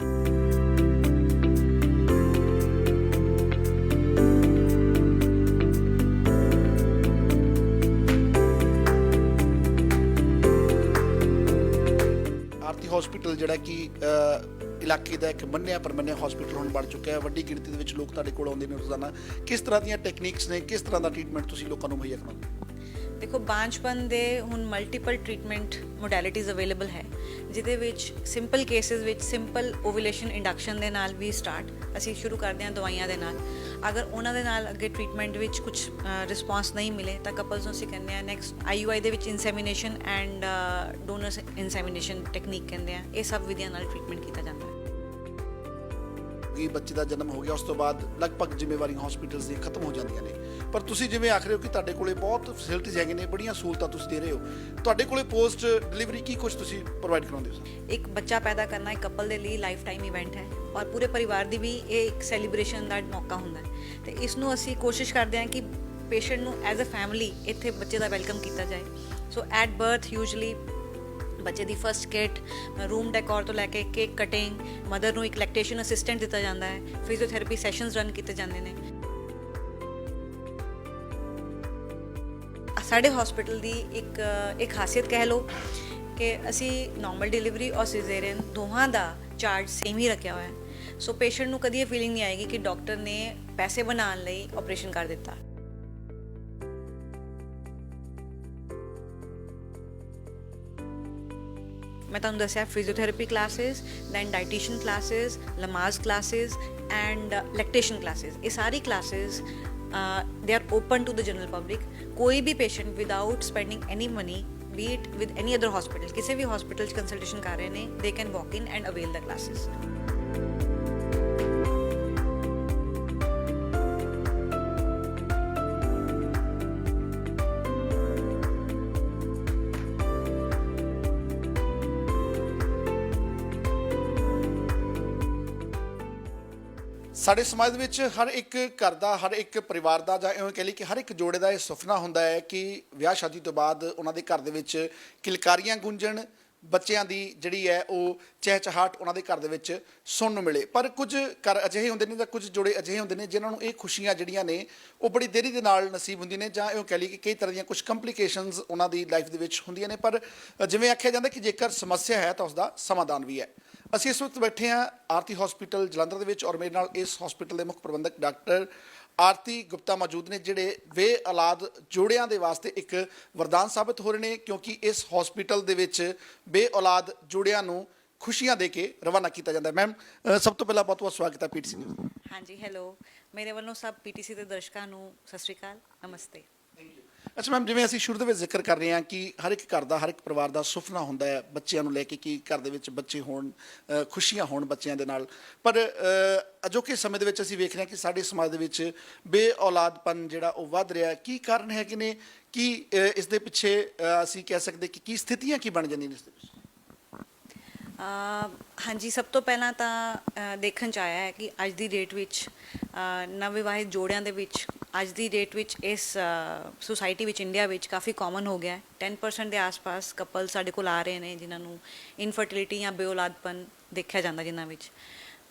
ਆਰਤੀ hospital ਜਿਹੜਾ ਕਿ ਇਲਾਕੇ ਦਾ ਇੱਕ ਮੰਨਿਆ ਪਰਮੰਨਿਆ ਹਸਪੀਟਲ ਹੁਣ ਬਣ ਚੁੱਕਾ ਹੈ। ਵੱਡੀ ਗਿਣਤੀ ਦੇ ਵਿੱਚ ਲੋਕ ਤੁਹਾਡੇ ਕੋਲ ਆਉਂਦੇ ਨੇ ਰੋਜ਼ਾਨਾ। ਕਿਸ ਤਰ੍ਹਾਂ ਦੀਆਂ ਟੈਕਨੀਕਸ ਨੇ? ਕਿਸ ਤਰ੍ਹਾਂ ਦਾ ਟ੍ਰੀਟਮੈਂਟ ਤੁਸੀਂ ਲੋਕਾਂ ਨੂੰ ਮੁਹੱਈਆ ਕਰਾਉਂਦੇ ਹੋ? ਦੇਖੋ, ਬਾਂਝਪਨ ਦੇ ਹੁਣ ਮਲਟੀਪਲ ਟ੍ਰੀਟਮੈਂਟ ਮੋਡੈਲਿਟੀਜ਼ ਅਵੇਲੇਬਲ ਹੈ, ਜਿਹਦੇ ਵਿੱਚ ਸਿੰਪਲ ਕੇਸਿਸ ਵਿੱਚ ਸਿੰਪਲ ਓਵੂਲੇਸ਼ਨ ਇੰਡਕਸ਼ਨ ਦੇ ਨਾਲ ਵੀ ਸਟਾਰਟ ਅਸੀਂ ਸ਼ੁਰੂ ਕਰਦੇ ਹਾਂ ਦਵਾਈਆਂ ਦੇ ਨਾਲ। ਅਗਰ ਉਹਨਾਂ ਦੇ ਨਾਲ ਅੱਗੇ ਟ੍ਰੀਟਮੈਂਟ ਵਿੱਚ ਕੁਝ ਰਿਸਪਾਂਸ ਨਹੀਂ ਮਿਲੇ, ਤਾਂ ਕਪਲਸ ਨੂੰ ਅਸੀਂ ਕਹਿੰਦੇ ਆ ਨੈਕਸਟ ਆਈਯੂਆਈ ਦੇ ਵਿੱਚ insemination and donor insemination technique ਕਹਿੰਦੇ ਆ ਇਹ ਸਭ ਵਿਧੀਆਂ ਨਾਲ ਟ੍ਰੀਟਮੈਂਟ ਕੀਤਾ ਜਾਂਦਾ ਹੈ। ਕਿ ਬੱਚੇ ਦਾ ਜਨਮ ਹੋ ਗਿਆ, ਉਸ ਤੋਂ ਬਾਅਦ ਲਗਭਗ ਜ਼ਿੰਮੇਵਾਰੀਆਂ ਹਸਪੀਟਲਸ ਦੀਆਂ ਖਤਮ ਹੋ ਜਾਂਦੀਆਂ ਨੇ। ਪਰ ਤੁਸੀਂ ਜਿਵੇਂ ਆਖ ਰਹੇ ਹੋ ਕਿ ਤੁਹਾਡੇ ਕੋਲੇ ਬਹੁਤ ਫੈਸਿਲਿਟੀਜ਼ ਹੈਗੇ ਨੇ, ਬੜੀਆਂ ਸਹੂਲਤਾਂ ਤੁਸੀਂ ਦੇ ਰਹੇ ਹੋ। ਤੁਹਾਡੇ ਕੋਲੇ ਪੋਸਟ ਡਿਲੀਵਰੀ ਕੀ ਕੁਝ ਤੁਸੀਂ ਪ੍ਰੋਵਾਈਡ ਕਰਾਉਂਦੇ ਹੋ ਇੱਕ ਬੱਚਾ ਪੈਦਾ ਕਰਨਾ ਇੱਕ ਕਪਲ ਦੇ ਲਈ ਲਾਈਫ ਟਾਈਮ ਇਵੈਂਟ ਹੈ ਔਰ ਪੂਰੇ ਪਰਿਵਾਰ ਦੀ ਵੀ ਇਹ ਇੱਕ ਸੈਲੀਬ੍ਰੇਸ਼ਨ ਦਾ ਮੌਕਾ ਹੁੰਦਾ ਹੈ। ਤੇ ਇਸ ਨੂੰ ਅਸੀਂ ਕੋਸ਼ਿਸ਼ ਕਰਦੇ ਹਾਂ ਕਿ ਪੇਸ਼ੈਂਟ ਨੂੰ ਐਜ਼ ਅ ਫੈਮਿਲੀ ਇੱਥੇ ਬੱਚੇ ਦਾ ਵੈਲਕਮ ਕੀਤਾ ਜਾਏ। ਸੋ ਐਟ ਬਰਥ ਯੂਜੂਲੀ ਬੱਚੇ ਦੀ ਫਰਸਟ ਕਿਟ ਰੂਮ ਡੈਕੋਰ ਤੋਂ ਲੈ ਕੇ ਕੇਕ ਕਟਿੰਗ ਮਦਰ ਨੂੰ ਇੱਕ ਲੈਕਟੇਸ਼ਨ ਅਸਿਸਟੈਂਟ ਦਿੱਤਾ ਜਾਂਦਾ ਹੈ ਫਿਜ਼ੀਓਥੈਰੇਪੀ ਸੈਸ਼ਨਸ ਰਨ ਕੀਤੇ ਜਾਂਦੇ ਨੇ। ਸਾਡੇ ਹਸਪੀਟਲ ਦੀ ਇੱਕ ਇੱਕ ਖਾਸੀਅਤ ਕਹਿ ਲਓ ਕਿ ਅਸੀਂ ਨਾਰਮਲ ਡਿਲੀਵਰੀ ਔਰ ਸਿਜ਼ੇਰੀਅਨ ਦੋਹਾਂ ਦਾ ਚਾਰਜ ਸੇਮ ਹੀ ਰੱਖਿਆ ਹੋਇਆ ਹੈ। ਸੋ ਪੇਸ਼ੈਂਟ ਨੂੰ ਕਦੀ ਇਹ ਫੀਲਿੰਗ ਨਹੀਂ ਆਏਗੀ ਕਿ ਡਾਕਟਰ ਨੇ ਪੈਸੇ ਬਣਾਉਣ ਲਈ ਆਪਰੇਸ਼ਨ ਕਰ ਦਿੱਤਾ। ਮੈਂ ਤੁਹਾਨੂੰ ਦੱਸਿਆ physiotherapy classes then dietitian classes Lamaze classes and lactation classes ਇਹ ਸਾਰੀ classes they are open to the general public ਕੋਈ ਵੀ patient without spending any money be it with any other hospital ਕਿਸੇ ਵੀ hospital ਚ consultation ਕਰ ਰਹੇ ਨੇ they can walk in and avail the classes. ਸਾਡੇ ਸਮਾਜ ਦੇ ਵਿੱਚ ਹਰ ਇੱਕ ਘਰ ਦਾ, ਹਰ ਇੱਕ ਪਰਿਵਾਰ ਦਾ ਜਾਂ ਇਵੇਂ ਕਹਿ ਲਈ ਕਿ ਹਰ ਇੱਕ ਜੋੜੇ ਦਾ ਇਹ ਸੁਪਨਾ ਹੁੰਦਾ ਹੈ ਕਿ ਵਿਆਹ ਸ਼ਾਦੀ ਤੋਂ ਬਾਅਦ ਉਹਨਾਂ ਦੇ ਘਰ ਦੇ ਵਿੱਚ ਕਿਲਕਾਰੀਆਂ ਗੂੰਜਣ, ਬੱਚਿਆਂ ਦੀ ਜਿਹੜੀ ਹੈ ਉਹ ਚਹਿਚਹਾਟ ਉਹਨਾਂ ਦੇ ਘਰ ਦੇ ਵਿੱਚ ਸੁਣਨ ਨੂੰ ਮਿਲੇ। ਪਰ ਕੁਝ ਘਰ ਅਜਿਹੇ ਹੁੰਦੇ ਨੇ ਜਾਂ ਕੁਝ ਜੋੜੇ ਅਜਿਹੇ ਹੁੰਦੇ ਨੇ ਜਿਨ੍ਹਾਂ ਨੂੰ ਇਹ ਖੁਸ਼ੀਆਂ ਜਿਹੜੀਆਂ ਨੇ ਉਹ ਬੜੀ ਦੇਰੀ ਦੇ ਨਾਲ ਨਸੀਬ ਹੁੰਦੀਆਂ ਨੇ ਜਾਂ ਇਉਂ ਕਹਿ ਲਈ ਕਿ ਕਈ ਤਰ੍ਹਾਂ ਦੀਆਂ ਕੁਝ ਕੰਪਲਿਕੇਸ਼ਨਸ ਉਹਨਾਂ ਦੀ ਲਾਈਫ ਦੇ ਵਿੱਚ ਹੁੰਦੀਆਂ ਨੇ। ਪਰ ਜਿਵੇਂ ਆਖਿਆ ਜਾਂਦਾ ਕਿ ਜੇਕਰ ਸਮੱਸਿਆ ਹੈ ਤਾਂ ਉਸ ਦਾ ਸਮਾਧਾਨ ਵੀ ਹੈ। ਅਸੀਂ ਇਸ ਵਕਤ ਬੈਠੇ ਹਾਂ ਆਰਤੀ ਹਸਪੀਟਲ ਜਲੰਧਰ ਦੇ ਵਿੱਚ ਔਰ ਮੇਰੇ ਨਾਲ ਇਸ ਹਸਪੀਟਲ ਦੇ ਮੁੱਖ ਪ੍ਰਬੰਧਕ ਡਾਕਟਰ ਆਰਤੀ ਗੁਪਤਾ ਮੌਜੂਦ ਨੇ, ਜਿਹੜੇ ਵੇ ਔਲਾਦ ਜੋੜਿਆਂ ਦੇ ਵਾਸਤੇ ਇੱਕ ਵਰਦਾਨ ਸਾਬਤ ਹੋ ਰਹੇ ਨੇ ਕਿਉਂਕਿ ਇਸ ਹਸਪੀਟਲ ਦੇ ਵਿੱਚ ਬੇ ਔਲਾਦ ਜੋੜਿਆਂ ਨੂੰ ਖੁਸ਼ੀਆਂ ਦੇ ਕੇ ਰਵਾਨਾ ਕੀਤਾ ਜਾਂਦਾ ਹੈ। ਮੈਮ ਸਭ ਤੋਂ ਪਹਿਲਾਂ ਬਹੁਤ ਬਹੁਤ ਸਵਾਗਤ ਹੈ ਪੀਟੀਸੀ ਨਿਊਜ਼ ਹਾਂਜੀ ਹੈਲੋ ਮੇਰੇ ਵੱਲੋਂ ਸਭ ਪੀਟੀਸੀ ਦੇ ਦਰਸ਼ਕਾਂ ਨੂੰ ਸਤਿ ਸ਼੍ਰੀ ਅਕਾਲ। ਨਮਸਤੇ। ਅੱਛਾ ਮੈਮ ਜਿਵੇਂ ਅਸੀਂ ਸ਼ੁਰੂ ਦੇ ਵਿੱਚ ਜ਼ਿਕਰ ਕਰ ਰਹੇ ਹਾਂ ਕਿ ਹਰ ਇੱਕ ਘਰ ਦਾ ਹਰ ਇੱਕ ਪਰਿਵਾਰ ਦਾ ਸੁਪਨਾ ਹੁੰਦਾ ਹੈ ਬੱਚਿਆਂ ਨੂੰ ਲੈ ਕੇ ਕਿ ਘਰ ਦੇ ਵਿੱਚ ਬੱਚੇ ਹੋਣ ਅ, ਖੁਸ਼ੀਆਂ ਹੋਣ ਬੱਚਿਆਂ ਦੇ ਨਾਲ। ਪਰ ਅ, ਅਜੋਕੇ ਸਮੇਂ ਦੇ ਵਿੱਚ ਅਸੀਂ ਵੇਖ ਰਹੇ ਹਾਂ ਕਿ ਸਾਡੇ ਸਮਾਜ ਦੇ ਵਿੱਚ ਬੇ ਔਲਾਦਪਨ ਜਿਹੜਾ ਉਹ ਵੱਧ ਰਿਹਾ ਹੈ। ਕੀ ਕਾਰਨ ਹੈ ਕਿ ਨੇ? ਕੀ ਅ, ਇਸ ਦੇ ਪਿੱਛੇ ਅ, ਅਸੀਂ ਕਹਿ ਸਕਦੇ ਕਿ ਕੀ ਸਥਿਤੀਆਂ ਕੀ ਬਣ ਜਾਂਦੀਆਂ ਨੇ ਇਸ ਦੇ ਪਿੱਛੇ? ਅਹ ਹਾਂਜੀ ਸਭ ਤੋਂ ਪਹਿਲਾਂ ਤਾਂ ਅਹ ਦੇਖਣ ਚ ਆਇਆ ਹੈ ਕਿ ਅੱਜ ਦੀ ਡੇਟ ਵਿੱਚ ਅਹ ਨਵਵਿਵਾਹਿਤ ਜੋੜਿਆਂ ਦੇ ਵਿੱਚ ਅੱਜ ਦੀ ਡੇਟ ਵਿੱਚ ਇਸ ਸੁਸਾਇਟੀ ਵਿੱਚ ਇੰਡੀਆ ਵਿੱਚ ਕਾਫੀ ਕਾਮਨ ਹੋ ਗਿਆ ਹੈ। 10% ਦੇ ਆਸ-ਪਾਸ ਕਪਲ ਸਾਡੇ ਕੋਲ ਆ ਰਹੇ ਨੇ, ਜਿਨ੍ਹਾਂ ਨੂੰ ਇਨਫਰਟਿਲਿਟੀ ਜਾਂ ਬੇਔਲਾਦਪਨ ਦੇਖਿਆ ਜਾਂਦਾ ਜਿਨ੍ਹਾਂ ਵਿੱਚ।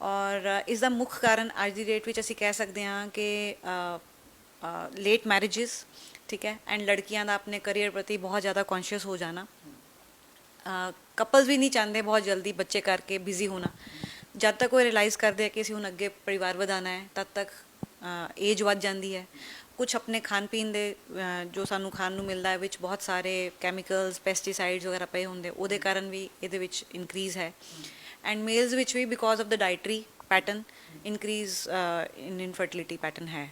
ਔਰ ਇਸ ਦਾ ਮੁੱਖ ਕਾਰਨ ਅੱਜ ਦੀ ਡੇਟ ਵਿੱਚ ਅਸੀਂ ਕਹਿ ਸਕਦੇ ਹਾਂ ਕਿ ਲੇਟ ਮੈਰਿजेस ਠੀਕ ਹੈ ਐਂਡ ਲੜਕੀਆਂ ਦਾ ਆਪਣੇ ਕੈਰੀਅਰ ਪ੍ਰਤੀ ਬਹੁਤ ਜ਼ਿਆਦਾ ਕੌਨਸ਼ੀਅਸ ਹੋ ਜਾਣਾ। ਕਪਲਸ ਵੀ ਨਹੀਂ ਚਾਹੁੰਦੇ ਬਹੁਤ ਜਲਦੀ ਬੱਚੇ ਕਰਕੇ ਬਿਜ਼ੀ ਹੋਣਾ। ਜਦ ਤੱਕ ਉਹ ਰਿਅਲਾਈਜ਼ ਕਰਦੇ ਆ ਕਿ ਅਸੀਂ ਹੁਣ ਅੱਗੇ ਪਰਿਵਾਰ ਵਧਾਉਣਾ ਹੈ, ਤਦ ਤੱਕ ਏਜ ਵੱਧ ਜਾਂਦੀ ਹੈ। ਕੁਝ ਆਪਣੇ ਖਾਣ ਪੀਣ ਦੇ ਜੋ ਸਾਨੂੰ ਖਾਣ ਨੂੰ ਮਿਲਦਾ ਹੈ, ਵਿੱਚ ਬਹੁਤ ਸਾਰੇ ਕੈਮੀਕਲਸ ਪੈਸਟੀਸਾਈਡਸ ਵਗੈਰਾ ਪਏ ਹੁੰਦੇ, ਉਹਦੇ ਕਾਰਨ ਵੀ ਇਹਦੇ ਵਿੱਚ ਇਨਕਰੀਜ਼ ਹੈ। ਐਂਡ ਮੇਲਸ ਵਿੱਚ ਵੀ because of the dietary pattern increase in infertility pattern ਹੈ।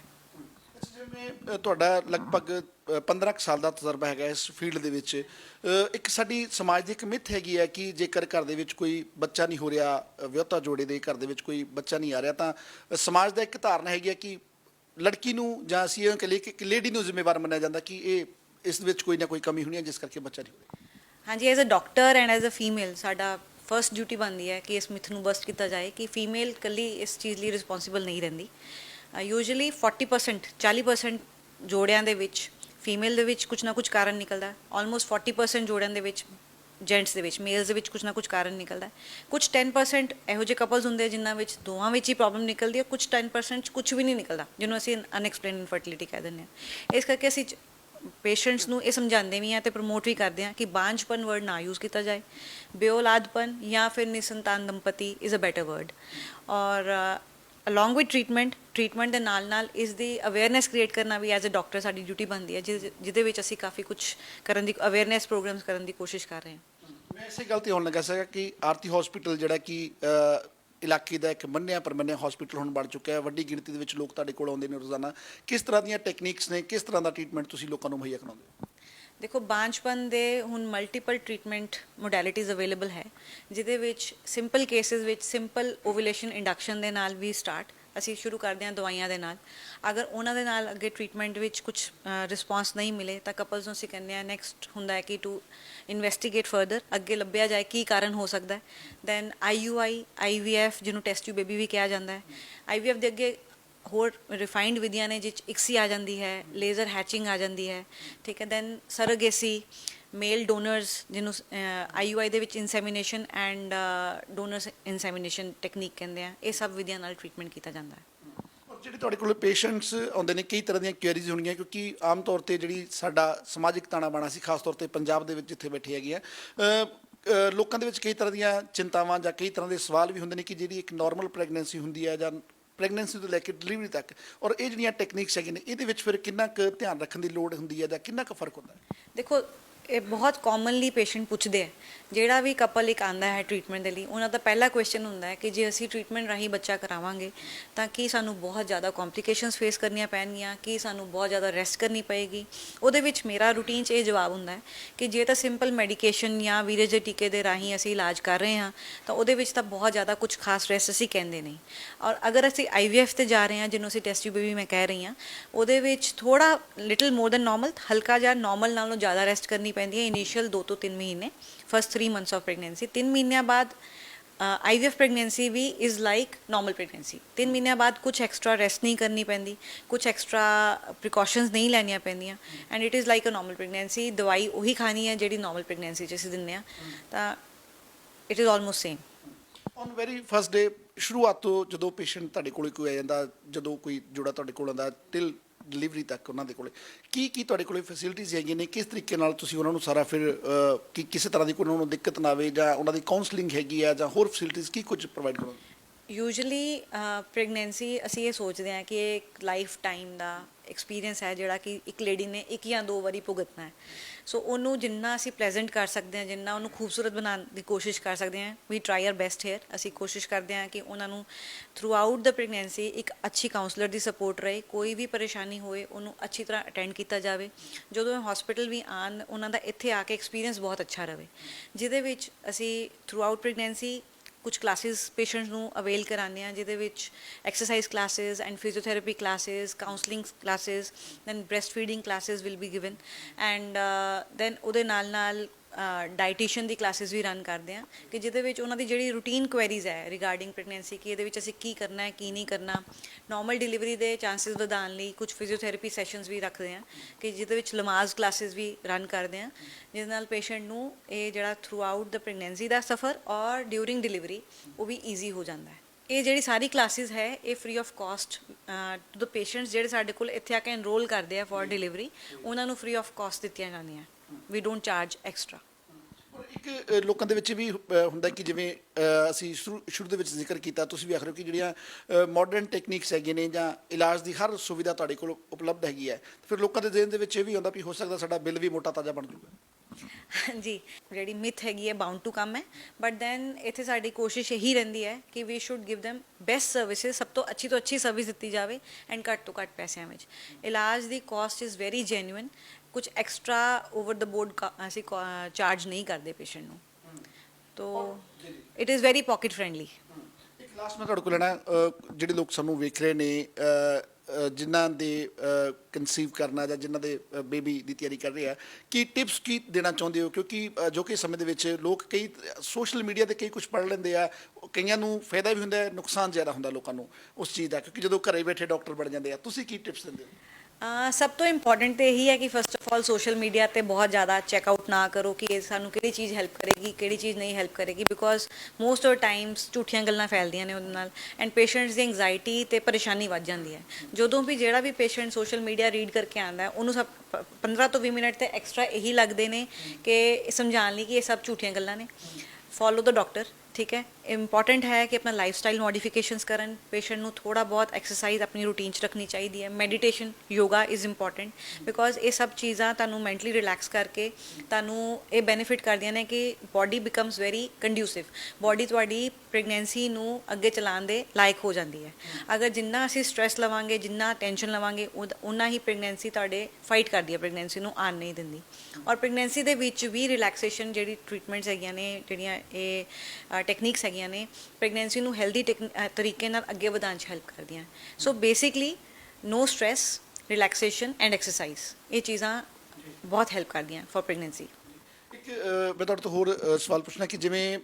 ਜਿਵੇਂ ਤੁਹਾਡਾ ਲਗਭਗ ਅ, 15 ਸਾਲ ਦਾ ਤਜਰਬਾ ਹੈਗਾ ਇਸ ਫੀਲਡ ਦੇ ਵਿੱਚ। ਇੱਕ ਸਾਡੀ ਸਮਾਜ ਦੀ ਇੱਕ ਮਿੱਥ ਹੈਗੀ ਹੈ ਕਿ ਜੇਕਰ ਘਰ ਦੇ ਵਿੱਚ ਕੋਈ ਬੱਚਾ ਨਹੀਂ ਹੋ ਰਿਹਾ ਅ, ਜੋੜੇ ਦੇ ਘਰ ਦੇ ਵਿੱਚ ਕੋਈ ਬੱਚਾ ਨਹੀਂ ਆ ਰਿਹਾ ਤਾਂ ਸਮਾਜ ਦਾ ਇੱਕ ਧਾਰਨਾ ਹੈਗੀ ਹੈ ਕਿ ਲੜਕੀ ਨੂੰ ਜਾਂ ਅਸੀਂ ਇਹ ਕਹ ਕਿ ਲੇਡੀ ਨੂੰ ਜ਼ਿੰਮੇਵਾਰ ਮੰਨਿਆ ਜਾਂਦਾ ਕਿ ਇਹ ਇਸ ਵਿੱਚ ਕੋਈ ਨਾ ਕੋਈ ਕਮੀ ਹੋਣੀ ਹੈ ਜਿਸ ਕਰਕੇ ਬੱਚਾ ਨਹੀਂ ਹੋ ਰਿਹਾ। ਹਾਂਜੀ as a doctor and as a female ਸਾਡਾ ਫਰਸਟ ਡਿਊਟੀ ਬਣਦੀ ਹੈ ਕਿ ਇਸ ਮਿਥ ਨੂੰ ਬਸਟ ਕੀਤਾ ਜਾਏ ਕਿ ਫੀਮੇਲ ਕੱਲੀ ਇਸ ਚੀਜ਼ ਲਈ ਰਿਸਪੌਂਸਿਬਲ ਨਹੀਂ ਰਹਿੰਦੀ। ਯੂਜੂਅਲੀ 40% 40% ਜੋੜਿਆਂ ਦੇ ਵਿੱਚ ਫੀਮੇਲ ਦੇ ਵਿੱਚ ਕੁਝ ਨਾ ਕੁਝ ਕਾਰਨ ਨਿਕਲਦਾ ਆਲਮੋਸਟ 40% ਜੋੜਿਆਂ ਦੇ ਵਿੱਚ ਜੈਂਟਸ ਦੇ ਵਿੱਚ ਮੇਲਸ ਦੇ ਵਿੱਚ ਕੁਝ ਨਾ ਕੁਝ ਕਾਰਨ ਨਿਕਲਦਾ ਹੈ। ਕੁਝ 10% ਇਹੋ ਜਿਹੇ ਕਪਲਸ ਹੁੰਦੇ ਆ ਜਿਨ੍ਹਾਂ ਵਿੱਚ ਦੋਵਾਂ ਵਿੱਚ ਹੀ ਪ੍ਰੋਬਲਮ ਨਿਕਲਦੀ ਹੈ ਕੁਝ 10% 'ਚ ਕੁਝ ਵੀ ਨਹੀਂ ਨਿਕਲਦਾ, ਜਿਹਨੂੰ ਅਸੀਂ ਅਨਐਕਸਪਲੇਨਡ ਇਨਫਰਟੀਲਿਟੀ ਕਹਿ ਦਿੰਦੇ ਹਾਂ। ਇਸ ਕਰਕੇ ਅਸੀਂ ਪੇਸ਼ੈਂਟਸ ਨੂੰ ਇਹ ਸਮਝਾਉਂਦੇ ਵੀ ਆ ਤੇ ਪ੍ਰਮੋਟ ਵੀ ਕਰਦੇ ਆ ਕਿ ਬਾਂਝਪਨ ਵਰਡ ਨਾ ਯੂਜ਼ ਕੀਤਾ ਜਾਏ। ਬੇਔਲਾਦਪਨ ਜਾਂ ਫਿਰ ਨਿਸੰਤਾਨ ਦੰਪਤੀ ਇਜ਼ ਅ ਬੈਟਰ ਵਰਡ ਔਰ ਅਲੋਂਗ ਵਿਦ ਟ੍ਰੀਟਮੈਂਟ ਟ੍ਰੀਟਮੈਂਟ ਦੇ ਨਾਲ ਨਾਲ ਇਸ ਦੀ ਅਵੇਅਰਨੈਸ ਕ੍ਰੀਏਟ ਕਰਨਾ ਵੀ ਐਜ਼ ਅ ਡਾਕਟਰ ਸਾਡੀ ਡਿਊਟੀ ਬਣਦੀ ਹੈ ਜਿਸ- ਜਿਹਦੇ ਵਿੱਚ ਅਸੀਂ ਕਾਫੀ ਕੁਝ ਕਰਨ ਦੀ ਅਵੇਅਰਨੈਸ ਪ੍ਰੋਗਰਾਮਸ ਕਰਨ ਦੀ ਕੋਸ਼ਿਸ਼ ਕਰ ਰਹੇ ਹਾਂ। ਮੈਂ ਇਸੇ ਗੱਲ ਤੇ ਹੁਣ ਲੱਗਾ ਸੀਗਾ ਕਿ ਆਰਤੀ ਹਸਪੀਟਲ ਜਿਹੜਾ ਕਿ ਇਲਾਕੇ ਦਾ ਇੱਕ ਮੰਨਿਆ ਪਰਮੰਨਿਆ ਹਸਪੀਟਲ ਹੁਣ ਬਣ ਚੁੱਕਿਆ ਹੈ, ਵੱਡੀ ਗਿਣਤੀ ਦੇ ਵਿੱਚ ਲੋਕ ਤੁਹਾਡੇ ਕੋਲ ਆਉਂਦੇ ਨੇ ਰੋਜ਼ਾਨਾ। ਕਿਸ ਤਰ੍ਹਾਂ ਦੀਆਂ ਟੈਕਨੀਕਸ ਨੇ, ਕਿਸ ਤਰ੍ਹਾਂ ਦਾ ਟ੍ਰੀਟਮੈਂਟ ਤੁਸੀਂ ਲੋਕਾਂ ਨੂੰ ਮੁਹੱਈਆ ਕਰਾਉਂਦੇ ਹੋ? ਦੇਖੋ, ਬਾਂਝਪਨ ਦੇ ਹੁਣ ਮਲਟੀਪਲ ਟ੍ਰੀਟਮੈਂਟ ਮੋਡੈਲਿਟੀਜ਼ ਅਵੇਲੇਬਲ ਹੈ, ਜਿਹਦੇ ਵਿੱਚ ਸਿੰਪਲ ਕੇਸਿਸ ਵਿੱਚ ਸਿੰਪਲ ਓਵੂਲੇਸ਼ਨ ਇੰਡਕਸ਼ਨ ਦੇ ਨਾਲ ਵੀ ਸਟਾਰਟ ਅਸੀਂ ਸ਼ੁਰੂ ਕਰਦੇ ਹਾਂ ਦਵਾਈਆਂ ਦੇ ਨਾਲ। ਅਗਰ ਉਹਨਾਂ ਦੇ ਨਾਲ ਅੱਗੇ ਟ੍ਰੀਟਮੈਂਟ ਵਿੱਚ ਕੁਝ ਰਿਸਪਾਂਸ ਨਹੀਂ ਮਿਲੇ, ਤਾਂ ਕਪਲਸ ਨੂੰ ਅਸੀਂ ਕਹਿੰਦੇ ਆ ਨੈਕਸਟ ਹੁੰਦਾ ਹੈ ਕਿ ਟੂ ਇਨਵੈਸਟੀਗੇਟ ਫਰਦਰ ਅੱਗੇ ਲੱਭਿਆ ਜਾਏ ਕੀ ਕਾਰਨ ਹੋ ਸਕਦਾ ਹੈ। ਦੈਨ ਆਈਯੂਆਈ ਆਈਵੀਐਫ ਜਿਹਨੂੰ ਟੈਸਟ ਟਿਊਬ ਬੇਬੀ ਵੀ ਕਿਹਾ ਜਾਂਦਾ ਹੈ। ਆਈਵੀਐਫ ਦੇ ਅੱਗੇ ਹੋਰ ਰਿਫਾਈਨਡ ਵਿਧੀਆਂ ਨੇ ਜਿਹ 'ਚ ਇਕਸੀ ਆ ਜਾਂਦੀ ਹੈ ਲੇਜ਼ਰ ਹੈਚਿੰਗ ਆ ਜਾਂਦੀ ਹੈ, ਠੀਕ ਹੈ ਦੈਨ ਸਰੋਗੇਸੀ ਮੇਲ ਡੋਨਰਸ ਜਿਹਨੂੰ ਆਈਯੂਆਈ ਦੇ ਵਿੱਚ insemination and donors insemination technique ਕਹਿੰਦੇ ਆ, ਇਹ ਸਭ ਵਿਧੀਆਂ ਨਾਲ ਟ੍ਰੀਟਮੈਂਟ ਕੀਤਾ ਜਾਂਦਾ ਹੈ। ਜਿਹੜੇ ਤੁਹਾਡੇ ਕੋਲ ਪੇਸ਼ੈਂਟਸ ਆਉਂਦੇ ਨੇ, ਕਈ ਤਰ੍ਹਾਂ ਦੀਆਂ ਕੁਐਰੀਜ਼ ਹੋਣਗੀਆਂ, ਕਿਉਂਕਿ ਆਮ ਤੌਰ ਤੇ ਜਿਹੜੀ ਸਾਡਾ ਸਮਾਜਿਕ ਤਾਣਾ ਬਾਣਾ ਸੀ, ਖਾਸ ਤੌਰ ਤੇ ਪੰਜਾਬ ਦੇ ਵਿੱਚ ਜਿੱਥੇ ਬੈਠੇ ਹੈਗੇ ਆ ਲੋਕਾਂ ਦੇ ਵਿੱਚ ਕਈ ਤਰ੍ਹਾਂ ਦੀਆਂ ਚਿੰਤਾਵਾਂ ਜਾਂ ਕਈ ਤਰ੍ਹਾਂ ਦੇ ਸਵਾਲ ਵੀ ਹੁੰਦੇ ਨੇ ਕਿ ਜਿਹੜੀ ਇੱਕ ਨਾਰਮਲ ਪ੍ਰੈਗਨੈਂਸੀ ਹੁੰਦੀ ਹੈ ਜਾਂ ਪ੍ਰੈਗਨੈਂਸੀ ਤੋਂ ਲੈ ਕੇ ਡਿਲੀਵਰੀ ਤੱਕ। ਔਰ ਇਹ ਜਿਹੜੀਆਂ ਟੈਕਨੀਕਸ ਹੈਗੀਆਂ ਨੇ, ਇਹਦੇ ਵਿੱਚ ਫਿਰ ਕਿੰਨਾ ਕੁ ਧਿਆਨ ਰੱਖਣ ਦੀ ਲੋੜ ਹੁੰਦੀ ਹੈ ਜਾਂ ਕਿੰਨਾ ਕੁ ਫ਼ਰਕ ਹੁੰਦਾ ਹੈ? ਦੇਖੋ ਇਹ ਬਹੁਤ ਕਾਮਨਲੀ ਪੇਸ਼ੈਂਟ ਪੁੱਛਦੇ ਆ। ਜਿਹੜਾ ਵੀ ਕਪਲ ਇੱਕ ਆਂਦਾ ਹੈ ਟ੍ਰੀਟਮੈਂਟ ਦੇ ਲਈ, ਉਹਨਾਂ ਦਾ ਪਹਿਲਾ ਕੁਐਸਚਨ ਹੁੰਦਾ ਹੈ ਕਿ ਜੇ ਅਸੀਂ ਟ੍ਰੀਟਮੈਂਟ ਰਾਹੀਂ ਬੱਚਾ ਕਰਾਵਾਂਗੇ, ਤਾਂ ਕੀ ਸਾਨੂੰ ਬਹੁਤ ਜ਼ਿਆਦਾ ਕੰਪਲਿਕੇਸ਼ਨਸ ਫੇਸ ਕਰਨੀਆਂ ਪੈਣਗੀਆਂ, ਕੀ ਸਾਨੂੰ ਬਹੁਤ ਜ਼ਿਆਦਾ ਰੈਸਟ ਕਰਨੀ ਪਏਗੀ? ਉਹਦੇ ਵਿੱਚ ਮੇਰਾ ਰੂਟੀਨ 'ਚ ਇਹ ਜਵਾਬ ਹੁੰਦਾ ਹੈ ਕਿ ਜੇ ਤਾਂ ਸਿੰਪਲ ਮੈਡੀਕੇਸ਼ਨ ਜਾਂ ਵੀਰਜ ਦੇ ਟੀਕੇ ਦੇ ਰਾਹੀਂ ਅਸੀਂ ਇਲਾਜ ਕਰ ਰਹੇ ਹਾਂ, ਤਾਂ ਉਹਦੇ ਵਿੱਚ ਤਾਂ ਬਹੁਤ ਜ਼ਿਆਦਾ ਕੁਝ ਖਾਸ ਰੈਸਟ ਅਸੀਂ ਕਹਿੰਦੇ ਨਹੀਂ। ਔਰ ਅਗਰ ਅਸੀਂ ਆਈਵੀਐਫ ਤੇ ਜਾ ਰਹੇ ਹਾਂ, ਜਿਹਨੂੰ ਅਸੀਂ ਟੈਸਟ ਬੇਬੀ ਮੈਂ ਕਹਿ ਰਹੀ ਹਾਂ, ਉਹਦੇ ਵਿੱਚ ਥੋੜਾ ਲਿਟਲ ਮੋਰ ਦੈਨ ਨਾਰਮਲ ਹਲਕਾ ਜਿਹਾ ਨਾਰਮਲ ਨਾਲੋਂ ਜ਼ਿਆਦਾ ਰੈਸਟ ਕਰਨੀ ਪੈਂਦੀ ਹੈ ਇਨੀਸ਼ੀਅਲ 2 ਤੋਂ 3 ਮਹੀਨੇ ਫਸਟ 3 ਮੰਥਸ ਆਫ ਪ੍ਰੈਗਨੈਂਸੀ 3 ਮਹੀਨਿਆਂ ਬਾਅਦ ਆਈਵੀਐਫ ਪ੍ਰੈਗਨੈਂਸੀ ਵੀ ਇਜ਼ ਲਾਈਕ ਨਾਰਮਲ ਪ੍ਰੈਗਨੈਂਸੀ 3 ਮਹੀਨਿਆਂ ਬਾਅਦ ਕੁਝ ਐਕਸਟਰਾ ਰੈਸਟ ਨਹੀਂ ਕਰਨੀ ਪੈਂਦੀ ਕੁਝ ਐਕਸਟਰਾ ਪ੍ਰੀਕਾਸ਼ਨਸ ਨਹੀਂ ਲੈਣੀਆਂ ਪੈਂਦੀਆਂ। And it is like a normal pregnancy ਦਵਾਈ ਉਹੀ ਖਾਣੀ ਹੈ ਜਿਹੜੀ ਨਾਰਮਲ ਪ੍ਰੈਗਨੈਂਸੀ 'ਚ ਅਸੀਂ ਦਿੰਦੇ ਆ ਤਾਂ it is almost same on very first day ਸ਼ੁਰੂਆਤ ਤੋਂ ਜਦੋਂ ਪੇਸ਼ੈਂਟ ਤੁਹਾਡੇ ਕੋਲੇ ਕੋਈ ਆ ਜਾਂਦਾ, ਜਦੋਂ ਕੋਈ ਜੋੜਾ ਤੁਹਾਡੇ ਕੋਲ ਆਉਂਦਾ ਟਿਲ ਡਿਲੀਵਰੀ ਤੱਕ ਉਹਨਾਂ ਦੇ ਕੋਲੇ। ਕੀ ਕੀ ਤੁਹਾਡੇ ਕੋਲੇ ਫੈਸਿਲਿਟੀਜ਼ ਹੈਗੀਆਂ ਨੇ? ਕਿਸ ਤਰੀਕੇ ਨਾਲ ਤੁਸੀਂ ਉਹਨਾਂ ਨੂੰ ਸਾਰਾ ਫਿਰ ਕਿ ਕਿਸੇ ਤਰ੍ਹਾਂ ਦੀ ਕੋਈ ਉਹਨਾਂ ਨੂੰ ਦਿੱਕਤ ਨਾ ਆਵੇ ਜਾਂ ਉਹਨਾਂ ਦੀ ਕਾਉਂਸਲਿੰਗ ਹੈਗੀ ਆ ਜਾਂ ਹੋਰ ਫੈਸਿਲਿਟੀਜ਼ ਕੀ ਕੁਝ ਪ੍ਰੋਵਾਈਡ ਕਰੋਗੇ? ਯੂਜੂਲੀ ਪ੍ਰੈਗਨੈਂਸੀ ਅਸੀਂ ਇਹ ਸੋਚਦੇ ਹਾਂ ਕਿ ਇਹ ਇੱਕ ਲਾਈਫ ਟਾਈਮ ਦਾ ਐਕਸਪੀਰੀਅੰਸ ਹੈ ਜਿਹੜਾ ਕਿ ਇੱਕ ਲੇਡੀ ਨੇ ਇੱਕ ਜਾਂ ਦੋ ਵਾਰੀ ਭੁਗਤਣਾ ਹੈ। ਸੋ ਉਹਨੂੰ ਜਿੰਨਾ ਅਸੀਂ ਪ੍ਰੈਜੈਂਟ ਕਰ ਸਕਦੇ ਹਾਂ, ਜਿੰਨਾ ਉਹਨੂੰ ਖੂਬਸੂਰਤ ਬਣਾਉਣ ਦੀ ਕੋਸ਼ਿਸ਼ ਕਰ ਸਕਦੇ ਹਾਂ we try our best here ਅਸੀਂ ਕੋਸ਼ਿਸ਼ ਕਰਦੇ ਹਾਂ ਕਿ ਉਹਨਾਂ ਨੂੰ ਥਰੂ ਆਊਟ ਦਾ ਪ੍ਰੈਗਨੈਂਸੀ ਇੱਕ ਅੱਛੀ ਕਾਉਂਸਲਰ ਦੀ ਸਪੋਰਟ ਰਹੇ, ਕੋਈ ਵੀ ਪਰੇਸ਼ਾਨੀ ਹੋਏ, ਉਹਨੂੰ ਅੱਛੀ ਤਰ੍ਹਾਂ ਅਟੈਂਡ ਕੀਤਾ ਜਾਵੇ। ਜਦੋਂ ਹਸਪੀਟਲ ਵੀ ਆਣ ਉਹਨਾਂ ਦਾ ਇੱਥੇ ਆ ਕੇ ਐਕਸਪੀਰੀਅੰਸ ਬਹੁਤ ਅੱਛਾ ਰਹੇ। ਜਿਹਦੇ ਵਿੱਚ ਅਸੀਂ ਥਰੂ ਆਊਟ ਪ੍ਰੈਗਨੈਂਸੀ ਕੁਝ ਕਲਾਸਿਸ ਪੇਸ਼ੈਂਟਸ ਨੂੰ ਅਵੇਲ ਕਰਾਉਂਦੇ ਆ ਜਿਹਦੇ ਵਿੱਚ exercise classes and physiotherapy classes counselling classes then breast feeding classes will be given and then ਉਹਦੇ ਨਾਲ ਨਾਲ ਡਾਈਟੀਸ਼ੀਅਨ ਦੀ ਕਲਾਸਿਸ ਵੀ ਰਨ ਕਰਦੇ ਆ ਕਿ ਜਿਹਦੇ ਵਿੱਚ ਉਹਨਾਂ ਦੀ ਜਿਹੜੀ ਰੂਟੀਨ ਕੁਐਰੀਜ਼ ਹੈ ਰਿਗਾਰਡਿੰਗ ਪ੍ਰੈਗਨੈਂਸੀ ਕਿ ਇਹਦੇ ਵਿੱਚ ਅਸੀਂ ਕੀ ਕਰਨਾ ਹੈ, ਕੀ ਨਹੀਂ ਕਰਨਾ ਨਾਰਮਲ ਡਿਲੀਵਰੀ ਦੇ ਚਾਂਸਸ ਵਧਾਉਣ ਲਈ ਕੁਝ ਫਿਜ਼ੀਓਥੈਰੇਪੀ ਸੈਸ਼ਨਸ ਵੀ ਰੱਖਦੇ ਆ ਕਿ ਜਿਹਦੇ ਵਿੱਚ ਲਮਾਜ਼ ਕਲਾਸਿਸ ਵੀ ਰਨ ਕਰਦੇ ਆ ਜਿਹਦੇ ਨਾਲ ਪੇਸ਼ੈਂਟ ਨੂੰ ਇਹ ਜਿਹੜਾ ਥਰੂ ਆਊਟ ਦਾ ਪ੍ਰੈਗਨੈਂਸੀ ਦਾ ਸਫਰ ਔਰ ਡਿਊਰਿੰਗ ਡਿਲੀਵਰੀ ਉਹ ਵੀ ਈਜ਼ੀ ਹੋ ਜਾਂਦਾ ਹੈ। ਇਹ ਜਿਹੜੀ ਸਾਰੀ ਕਲਾਸਿਸ ਹੈ, ਇਹ free of cost to the patients ਜਿਹੜੇ ਸਾਡੇ ਕੋਲ ਇੱਥੇ ਆ ਕੇ ਐਨਰੋਲ ਕਰਦੇ ਆ ਫॉर ਡਿਲੀਵਰੀ ਉਹਨਾਂ ਨੂੰ ਫ੍ਰੀ ਆਫ ਕਾਸਟ ਦਿੱਤੀਆਂ ਜਾਂਦੀਆਂ। ਵੀ ਡੋਨਟ ਚਾਰਜ ਐਕਸਟਰਾ ਇੱਕ ਲੋਕਾਂ ਦੇ ਵਿੱਚ ਵੀ ਹੁੰਦਾ ਕਿ ਜਿਵੇਂ ਅਸੀਂ ਸ਼ੁਰੂ ਸ਼ੁਰੂ ਦੇ ਵਿੱਚ ਜ਼ਿਕਰ ਕੀਤਾ ਤੁਸੀਂ ਵੀ ਆਖ ਰਹੇ ਹੋ ਕਿ ਜਿਹੜੀਆਂ ਮਾਡਰਨ ਟੈਕਨੀਕਸ ਹੈਗੀਆਂ ਨੇ ਜਾਂ ਇਲਾਜ ਦੀ ਹਰ ਸੁਵਿਧਾ ਤੁਹਾਡੇ ਕੋਲ ਉਪਲਬਧ ਹੈਗੀ ਹੈ ਫਿਰ ਲੋਕਾਂ ਦੇ ਜ਼ਿਹਨ ਦੇ ਵਿੱਚ ਇਹ ਵੀ ਹੁੰਦਾ ਵੀ ਹੋ ਸਕਦਾ ਸਾਡਾ ਬਿੱਲ ਵੀ ਮੋਟਾ ਤਾਜ਼ਾ ਬਣ ਜਾਊਗਾ। ਜੀ ਜਿਹੜੀ ਮਿਥ ਹੈਗੀ ਹੈ ਬਾਉਂਡ ਟੂ ਕਮ ਹੈ ਬਟ ਦੈਨ ਇੱਥੇ ਸਾਡੀ ਕੋਸ਼ਿਸ਼ ਇਹੀ ਰਹਿੰਦੀ ਹੈ ਕਿ we should give them best services ਸਭ ਤੋਂ ਅੱਛੀ ਤੋਂ ਅੱਛੀ ਸਰਵਿਸ ਦਿੱਤੀ ਜਾਵੇ ਐਂਡ ਘੱਟ ਤੋਂ ਘੱਟ ਪੈਸਿਆਂ ਵਿੱਚ। ਇਲਾਜ ਦੀ ਕਾਸਟ ਇਜ਼ ਵੈਰੀ ਜੈਨੂਇਨ ਕੁਝ ਐਕਸਟਰਾ ਓਵਰ ਦ ਬੋਰਡ ਅਸੀਂ ਚਾਰਜ ਨਹੀਂ ਕਰਦੇ ਪੇਸ਼ੈਂਟ ਨੂੰ। ਤੋ it is very pocket friendly ਇੱਕ ਲਾਸਟ ਮੈਂ ਤੁਹਾਡੇ ਕੋਲ ਲੈਣਾ ਜਿਹੜੇ ਲੋਕ ਸਾਨੂੰ ਵੇਖ ਰਹੇ ਨੇ ਜਿਨ੍ਹਾਂ ਦੇ ਕਨਸੀਵ ਕਰਨਾ ਜਾਂ ਜਿਨ੍ਹਾਂ ਦੇ ਬੇਬੀ ਦੀ ਤਿਆਰੀ ਕਰ ਰਹੇ ਆ ਕੀ ਟਿਪਸ ਕੀ ਦੇਣਾ ਚਾਹੁੰਦੇ ਹੋ? ਕਿਉਂਕਿ ਜੋ ਕਿ ਸਮੇਂ ਦੇ ਵਿੱਚ ਲੋਕ ਕਈ ਸੋਸ਼ਲ ਮੀਡੀਆ ਤੇ ਕਈ ਕੁਝ ਪੜ੍ਹ ਲੈਂਦੇ ਆ ਕਈਆਂ ਨੂੰ ਫਾਇਦਾ ਵੀ ਹੁੰਦਾ ਹੈ ਨੁਕਸਾਨ ਜ਼ਿਆਦਾ ਹੁੰਦਾ ਲੋਕਾਂ ਨੂੰ ਉਸ ਚੀਜ਼ ਦਾ ਕਿਉਂਕਿ ਜਦੋਂ ਘਰੇ ਬੈਠੇ ਡਾਕਟਰ ਬਣ ਜਾਂਦੇ ਆ ਤੁਸੀਂ ਕੀ ਟਿਪਸ ਦਿੰਦੇ ਹੋ? ਸਭ ਤੋਂ ਇੰਪੋਰਟੈਂਟ ਤੇ ਇਹੀ ਹੈ ਕਿ first of all social media ਤੇ ਬਹੁਤ ਜ਼ਿਆਦਾ ਚੈੱਕ ਆਊਟ ਨਾ ਕਰੋ ਕਿ ਇਹ ਸਾਨੂੰ ਕਿਹੜੀ ਚੀਜ਼ ਹੈਲਪ ਕਰੇਗੀ, ਕਿਹੜੀ ਚੀਜ਼ ਨਹੀਂ ਹੈਲਪ ਕਰੇਗੀ ਬਿਕੋਜ਼ ਮੋਸਟ ਆਫ ਟਾਈਮਸ ਝੂਠੀਆਂ ਗੱਲਾਂ ਫੈਲਦੀਆਂ ਨੇ ਉਹਦੇ ਨਾਲ ਐਂਡ ਪੇਸ਼ੈਂਟਸ ਦੀ ਐਂਗਜ਼ਾਇਟੀ ਤੇ ਪਰੇਸ਼ਾਨੀ ਵੱਧ ਜਾਂਦੀ ਹੈ। ਜਦੋਂ ਵੀ ਜਿਹੜਾ ਵੀ ਪੇਸ਼ੈਂਟ ਸੋਸ਼ਲ ਮੀਡੀਆ ਰੀਡ ਕਰਕੇ ਆਂਦਾ ਉਹਨੂੰ ਸਭ ਪ- 15 ਤੋਂ 20 ਮਿੰਟ ਤੇ ਐਕਸਟਰਾ ਇਹੀ ਲੱਗਦੇ ਨੇ ਕਿ ਸਮਝਾਉਣ ਲਈ ਕਿ ਇਹ ਸਭ ਝੂਠੀਆਂ ਗੱਲਾਂ ਨੇ। ਫੋਲੋ ਦ ਡਾਕਟਰ ਠੀਕ ਹੈ? ਇੰਪੋਰਟੈਂਟ ਹੈ ਕਿ ਆਪਣਾ ਲਾਈਫ ਸਟਾਈਲ ਮੋਡੀਫਿਕੇਸ਼ਨਸ ਕਰਨ ਪੇਸ਼ੈਂਟ ਨੂੰ ਥੋੜਾ ਬਹੁਤ ਐਕਸਰਸਾਈਜ਼ ਆਪਣੀ ਰੂਟੀਨ 'ਚ ਰੱਖਣੀ ਚਾਹੀਦੀ ਹੈ। Meditation yoga is important because ਇਹ ਸਭ ਚੀਜ਼ਾਂ ਤੁਹਾਨੂੰ ਮੈਂਟਲੀ ਰਿਲੈਕਸ ਕਰਕੇ ਤੁਹਾਨੂੰ ਇਹ ਬੈਨੀਫਿਟ ਕਰਦੀਆਂ ਨੇ ਕਿ body becomes very conducive body ਤੁਹਾਡੀ ਪ੍ਰੈਗਨੈਂਸੀ ਨੂੰ ਅੱਗੇ ਚਲਾਉਣ ਦੇ ਲਾਇਕ ਹੋ ਜਾਂਦੀ ਹੈ। ਅਗਰ ਜਿੰਨਾ ਅਸੀਂ ਸਟ੍ਰੈਸ ਲਵਾਂਗੇ, ਜਿੰਨਾ ਟੈਨਸ਼ਨ ਲਵਾਂਗੇ ਉਨਾ ਹੀ ਪ੍ਰੈਗਨੈਂਸੀ ਤੁਹਾਡੇ ਫਾਈਟ ਕਰਦੀ ਹੈ ਪ੍ਰੈਗਨੈਂਸੀ ਨੂੰ ਆਣ ਨਹੀਂ ਦਿੰਦੀ। ਔਰ ਪ੍ਰੈਗਨੈਂਸੀ ਦੇ ਵਿੱਚ ਵੀ ਰਿਲੈਕਸੇਸ਼ਨ ਜਿਹੜੀ ਟ੍ਰੀਟਮੈਂਟਸ ਹੈਗੀਆਂ ਨੇ, ਜਿਹੜੀਆਂ ਇਹ ਟੈਕਨੀਕਸ ਹੈਗੀਆਂ ਨੇ ਪ੍ਰੈਗਨੈਂਸੀ ਨੂੰ ਹੈਲਦੀ ਤਰੀਕੇ ਨਾਲ ਅੱਗੇ ਵਧਾਉਣ 'ਚ ਹੈਲਪ ਕਰਦੀਆਂ। So basically no stress relaxation and exercise ਇਹ ਚੀਜ਼ਾਂ ਬਹੁਤ ਹੈਲਪ ਕਰਦੀਆਂ ਫॉर ਪ੍ਰੈਗਨੈਂਸੀ ਇੱਕ ਮੈਂ ਤੁਹਾਡੇ ਤੋਂ ਹੋਰ ਸਵਾਲ ਪੁੱਛਣਾ ਕਿ ਜਿਵੇਂ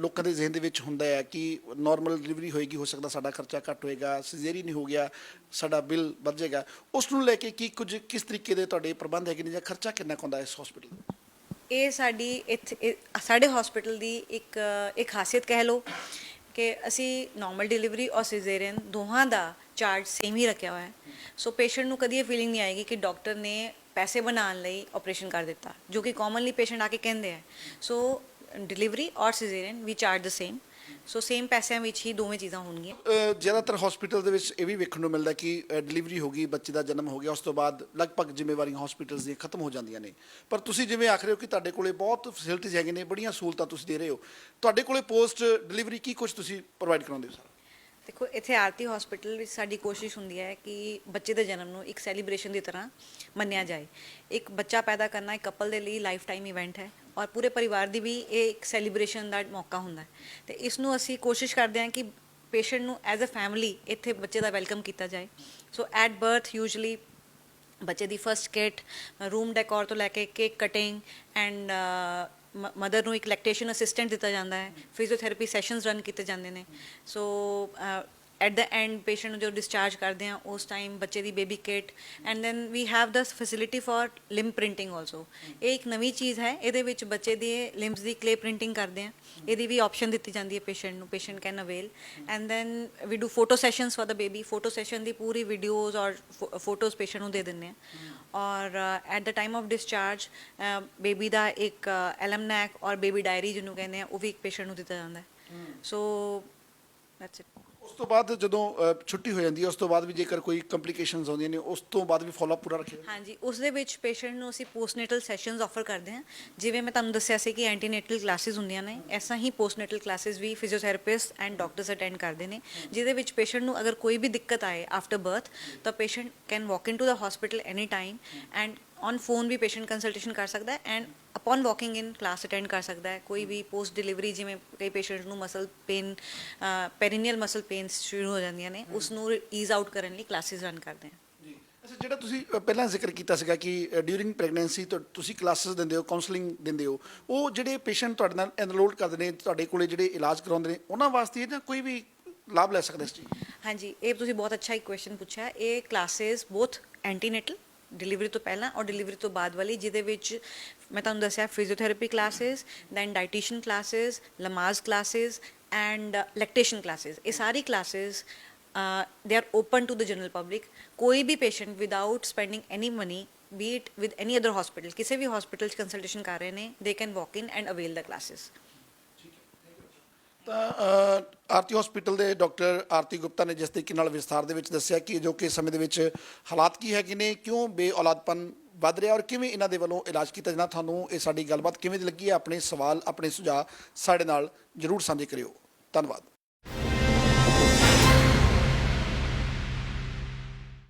ਲੋਕਾਂ ਦੇ ਜ਼ਿਹਨ ਦੇ ਵਿੱਚ ਹੁੰਦਾ ਹੈ ਕਿ ਨਾਰਮਲ ਡਿਲੀਵਰੀ ਹੋਏਗੀ, ਹੋ ਸਕਦਾ ਸਾਡਾ ਖਰਚਾ ਘੱਟ ਹੋਏਗਾ ਸਿਜ਼ੇਰੀਅਨ ਨਹੀਂ ਹੋ ਗਿਆ, ਸਾਡਾ ਬਿੱਲ ਵੱਧ ਜਾਏਗਾ। ਉਸ ਨੂੰ ਲੈ ਕੇ ਕੀ ਕੁਝ, ਕਿਸ ਤਰੀਕੇ ਦੇ ਤੁਹਾਡੇ ਪ੍ਰਬੰਧ ਹੈਗੇ ਨੇ ਜਾਂ ਖਰਚਾ ਕਿੰਨਾ ਕੁ ਹੁੰਦਾ ਇਸ ਹਸਪੀਟਲ ਦਾ? ਇਹ ਸਾਡੀ ਇੱਥੇ ਸਾਡੇ ਹਸਪੀਟਲ ਦੀ ਇੱਕ ਇੱਕ ਖਾਸੀਅਤ ਕਹਿ ਲਓ ਕਿ ਅਸੀਂ ਨਾਰਮਲ ਡਿਲੀਵਰੀ ਔਰ ਸਿਜ਼ੇਰੀਅਨ ਦੋਹਾਂ ਦਾ ਚਾਰਜ ਸੇਮ ਹੀ ਰੱਖਿਆ ਹੋਇਆ ਹੈ। ਸੋ ਪੇਸ਼ੈਂਟ ਨੂੰ ਕਦੀ ਇਹ ਫੀਲਿੰਗ ਨਹੀਂ ਆਏਗੀ ਕਿ ਡਾਕਟਰ ਨੇ ਪੈਸੇ ਬਣਾਉਣ ਲਈ ਆਪਰੇਸ਼ਨ ਕਰ ਦਿੱਤਾ, ਜੋ ਕਿ ਕਾਮਨਲੀ ਪੇਸ਼ੈਂਟ ਆ ਕੇ ਕਹਿੰਦੇ ਆ। ਸੋ ਡਿਲੀਵਰੀ ਔਰ caesarean we charge the same so same ਪੈਸਿਆਂ ਵਿੱਚ ਹੀ ਦੋਵੇਂ ਚੀਜ਼ਾਂ ਹੋਣਗੀਆਂ ਅਹ, ਜ਼ਿਆਦਾਤਰ ਹਸਪੀਟਲ ਦੇ ਵਿੱਚ ਇਹ ਵੀ ਵੇਖਣ ਨੂੰ ਮਿਲਦਾ ਕਿ ਡਿਲੀਵਰੀ ਹੋ ਗਈ ਬੱਚੇ ਦਾ ਜਨਮ ਹੋ ਗਿਆ ਉਸ ਤੋਂ ਬਾਅਦ ਲਗਭਗ ਜ਼ਿੰਮੇਵਾਰੀਆਂ ਹਸਪੀਟਲਸ ਦੀਆਂ ਖਤਮ ਹੋ ਜਾਂਦੀਆਂ ਨੇ। ਪਰ ਤੁਸੀਂ ਜਿਵੇਂ ਆਖ ਰਹੇ ਹੋ ਕਿ ਤੁਹਾਡੇ ਕੋਲੇ ਬਹੁਤ ਫੈਸਿਲਿਟੀਜ਼ ਹੈਗੇ ਨੇ ਬੜੀਆਂ ਸਹੂਲਤਾਂ ਤੁਸੀਂ ਦੇ ਰਹੇ ਹੋ। ਤੁਹਾਡੇ ਕੋਲੇ ਪੋਸਟ ਡਿਲੀਵਰੀ ਕੀ ਕੁਝ ਤੁਸੀਂ ਪ੍ਰੋਵਾਈਡ ਕਰਾਉਂਦੇ ਹੋ ਸਰ ਦੇਖੋ, ਇੱਥੇ ਆਰਤੀ ਹਸਪੀਟਲ ਵਿੱਚ ਸਾਡੀ ਕੋਸ਼ਿਸ਼ ਹੁੰਦੀ ਹੈ ਕਿ ਬੱਚੇ ਦੇ ਜਨਮ ਨੂੰ ਇੱਕ ਸੈਲੀਬ੍ਰੇਸ਼ਨ ਦੀ ਤਰ੍ਹਾਂ ਮੰਨਿਆ ਜਾਏ। ਇੱਕ ਬੱਚਾ ਪੈਦਾ ਕਰਨਾ ਇੱਕ ਕਪਲ ਦੇ ਲਈ ਲਾਈਫ ਟਾਈਮ ਇਵੈਂਟ ਹੈ ਔਰ ਪੂਰੇ ਪਰਿਵਾਰ ਦੀ ਵੀ ਇਹ ਇੱਕ ਸੈਲੀਬ੍ਰੇਸ਼ਨ ਦਾ ਮੌਕਾ ਹੁੰਦਾ ਹੈ। ਤੇ ਇਸ ਨੂੰ ਅਸੀਂ ਕੋਸ਼ਿਸ਼ ਕਰਦੇ ਹਾਂ ਕਿ ਪੇਸ਼ੈਂਟ ਨੂੰ ਐਜ਼ ਅ ਫੈਮਿਲੀ ਇੱਥੇ ਬੱਚੇ ਦਾ ਵੈਲਕਮ ਕੀਤਾ ਜਾਏ। ਸੋ ਐਟ ਬਰਥ ਯੂਜੂਲੀ ਬੱਚੇ ਦੀ ਫਰਸਟ ਕਿਟ ਰੂਮ ਡੈਕੋਰ ਤੋਂ ਲੈ ਕੇ ਕੇਕ ਕਟਿੰਗ ਐਂਡ ਮਦਰ ਨੂੰ ਇੱਕ ਲੈਕਟੇਸ਼ਨ ਅਸਿਸਟੈਂਟ ਦਿੱਤਾ ਜਾਂਦਾ ਹੈ ਫਿਜ਼ੀਓਥੈਰੇਪੀ ਸੈਸ਼ਨਸ ਰਨ ਕੀਤੇ ਜਾਂਦੇ ਨੇ। So at the end patient ਨੂੰ ਜੋ ਡਿਸਚਾਰਜ ਕਰਦੇ ਆ ਉਸ ਟਾਈਮ ਬੱਚੇ ਦੀ baby kit and then we have this facility for limb printing also ਇਹ ਇੱਕ ਨਵੀਂ ਚੀਜ਼ ਹੈ ਇਹਦੇ ਵਿੱਚ ਬੱਚੇ ਦੀ ਲਿੰਬਸ ਦੀ ਕਲੇ ਪ੍ਰਿੰਟਿੰਗ ਕਰਦੇ ਆ ਇਹਦੀ ਵੀ ਆਪਸ਼ਨ ਦਿੱਤੀ ਜਾਂਦੀ ਹੈ ਪੇਸ਼ੈਂਟ ਨੂੰ patient can avail and then we do photo sessions for the baby photo session ਦੀ ਪੂਰੀ ਵੀਡੀਓਜ਼ ਔਰ ਫੋਟੋਜ਼ ਪੇਸ਼ੈਂਟ ਨੂੰ ਦੇ ਦਿੰਦੇ ਆ ਔਰ at the time of discharge baby ਦਾ ਇੱਕ ਐਲਮਨੈਕ ਔਰ ਬੇਬੀ ਡਾਇਰੀ ਜਿਹਨੂੰ ਕਹਿੰਦੇ ਆ ਉਹ ਵੀ ਇੱਕ ਪੇਸ਼ੈਂਟ ਨੂੰ ਦਿੱਤਾ ਜਾਂਦਾ ਹੈ। ਸੋ ਦੈਟਸ ਇਟ ਉਸ ਤੋਂ ਬਾਅਦ ਜਦੋਂ ਛੁੱਟੀ ਹੋ ਜਾਂਦੀ ਹੈ, ਉਸ ਤੋਂ ਬਾਅਦ ਵੀ ਜੇਕਰ ਕੋਈ ਕੰਪਲਿਕੇਸ਼ਨਸ ਆਉਂਦੀਆਂ ਨੇ, ਉਸ ਤੋਂ ਬਾਅਦ ਵੀ ਫਾਲੋਅਪ ਪੂਰਾ ਰੱਖਿਆ ਹਾਂਜੀ, ਉਸ ਦੇ ਵਿੱਚ ਪੇਸ਼ੈਂਟ ਨੂੰ ਅਸੀਂ ਪੋਸਟਨੇਟਲ ਸੈਸ਼ਨਸ ਆਫਰ ਕਰਦੇ ਹਾਂ। ਜਿਵੇਂ ਮੈਂ ਤੁਹਾਨੂੰ ਦੱਸਿਆ ਸੀ ਕਿ ਐਂਟੀਨੇਟਲ ਕਲਾਸਿਸ ਹੁੰਦੀਆਂ ਨੇ, ਐਸਾ ਹੀ ਪੋਸਟਨੇਟਲ ਕਲਾਸਿਸ ਵੀ ਫਿਜ਼ੀਓਥੈਰੇਪਿਸਟ ਐਂਡ ਡਾਕਟਰਸ ਅਟੈਂਡ ਕਰਦੇ ਨੇ, ਜਿਹਦੇ ਵਿੱਚ ਪੇਸ਼ੈਂਟ ਨੂੰ ਅਗਰ ਕੋਈ ਵੀ ਦਿੱਕਤ ਆਏ ਆਫਟਰ ਬਰਥ ਤਾਂ patient can walk in to the hospital any time and on phone we patient consultation ਕਰ ਸਕਦਾ ਹੈ and upon walking in class attend ਕਰ ਸਕਦਾ ਹੈ। ਕੋਈ ਵੀ ਪੋਸਟ ਡਿਲੀਵਰੀ ਜਿਵੇਂ ਕਈ ਪੇਸ਼ੈਂਟ ਨੂੰ muscle pain perineal muscle pains ਸ਼ੁਰੂ ਹੋ ਜਾਂਦੀਆਂ ਨੇ ਉਸ ਨੂੰ ਈਜ਼ ਆਊਟ ਕਰਨ ਲਈ ਕਲਾਸਿਸ ਰਨ ਕਰਦੇ ਹਾਂ ਜੀ। ਅੱਛਾ ਜਿਹੜਾ ਤੁਸੀਂ ਪਹਿਲਾਂ ਜ਼ਿਕਰ ਕੀਤਾ ਸੀਗਾ ਕਿ ਡਿਊਰਿੰਗ ਪ੍ਰੈਗਨੈਂਸੀ ਤੁਸੀਂ ਕਲਾਸਿਸ ਦਿੰਦੇ ਹੋ ਕਾਉਂਸਲਿੰਗ ਦਿੰਦੇ ਹੋ ਉਹ ਜਿਹੜੇ ਪੇਸ਼ੈਂਟ ਤੁਹਾਡੇ ਨਾਲ ਐਨਰੋਲ ਕਰਦੇ ਨੇ ਤੁਹਾਡੇ ਕੋਲੇ ਜਿਹੜੇ ਇਲਾਜ ਕਰਾਉਂਦੇ ਨੇ ਉਹਨਾਂ ਵਾਸਤੇ ਜਾਂ ਕੋਈ ਵੀ ਲਾਭ ਲੈ ਸਕਦਾ ਇਸ ਚੀਜ਼ ਹਾਂਜੀ ਇਹ ਤੁਸੀਂ ਬਹੁਤ ਅੱਛਾ ਇੱਕ ਕੁਐਸਚਨ ਪੁੱਛਿਆ ਇਹ ਕਲਾਸਿਸ ਬੋਥ ਐਂਟੀਨੇਟਲ ਡਿਲੀਵਰੀ ਤੋਂ ਪਹਿਲਾਂ ਔਰ ਡਿਲੀਵਰੀ ਤੋਂ ਬਾਅਦ ਵਾਲੀ, ਜਿਹਦੇ ਵਿੱਚ ਮੈਂ ਤੁਹਾਨੂੰ ਦੱਸਿਆ physiotherapy classes then dietitian classes Lamaze classes and lactation classes ਇਹ ਸਾਰੀ classes they are open to the general public ਕੋਈ ਵੀ patient without spending any money be it with any other hospital ਕਿਸੇ ਵੀ ਹਸਪੀਟਲ 'ਚ ਕੰਸਲਟੇਸ਼ਨ ਕਰ ਰਹੇ ਨੇ they can walk in and avail the classes ਤਾਂ Aarti hospital ਦੇ ਡਾਕਟਰ ਆਰਤੀ ਗੁਪਤਾ ਨੇ ਜਿਸ ਤਰੀਕੇ ਨਾਲ ਵਿਸਥਾਰ ਦੇ ਵਿੱਚ ਦੱਸਿਆ ਕਿ ਜੋ ਕਿ ਸਮੇਂ ਦੇ ਵਿੱਚ ਹਾਲਾਤ ਕੀ ਹੈਗੇ ਨੇ, ਕਿਉਂ ਬੇਔਲਾਦਪਨ ਵੱਧ ਰਿਹਾ ਔਰ ਕਿਵੇਂ ਇਹਨਾਂ ਦੇ ਵੱਲੋਂ ਇਲਾਜ ਕੀਤਾ ਜਾਣਾ ਤੁਹਾਨੂੰ ਇਹ ਸਾਡੀ ਗੱਲਬਾਤ ਕਿਵੇਂ ਦੀ ਲੱਗੀ ਹੈ? ਆਪਣੇ ਸਵਾਲ, ਆਪਣੇ ਸੁਝਾਅ ਸਾਡੇ ਨਾਲ ਜਰੂਰ ਸਾਂਝੇ ਕਰਿਓ। ਧੰਨਵਾਦ।